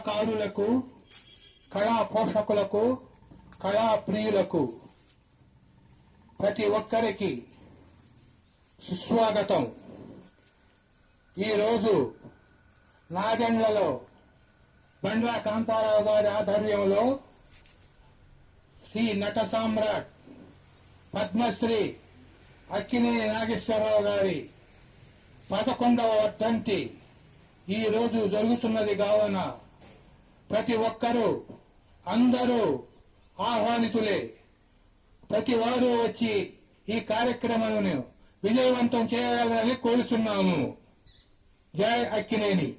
కళాకారులకు కళా పోషకులకు కళా ప్రియులకు ప్రతి ఒక్కరికి సుస్వాగతం. ఈరోజు నాగండ్లలో బండ్రా కాంతారావు గారి ఆధ్వర్యంలో శ్రీ నట సామ్రాట్ పద్మశ్రీ అక్కినేని నాగేశ్వరరావు గారి పదకొండవ వర్ధంతి ఈ రోజు జరుగుతున్నది కావున ప్రతి ఒక్కరూ అందరూ ఆహ్వానితులే. ప్రతి వారు వచ్చి ఈ కార్యక్రమాలను విజయవంతం చేయగలరని కోరుచున్నాము. జయ అక్కినేని.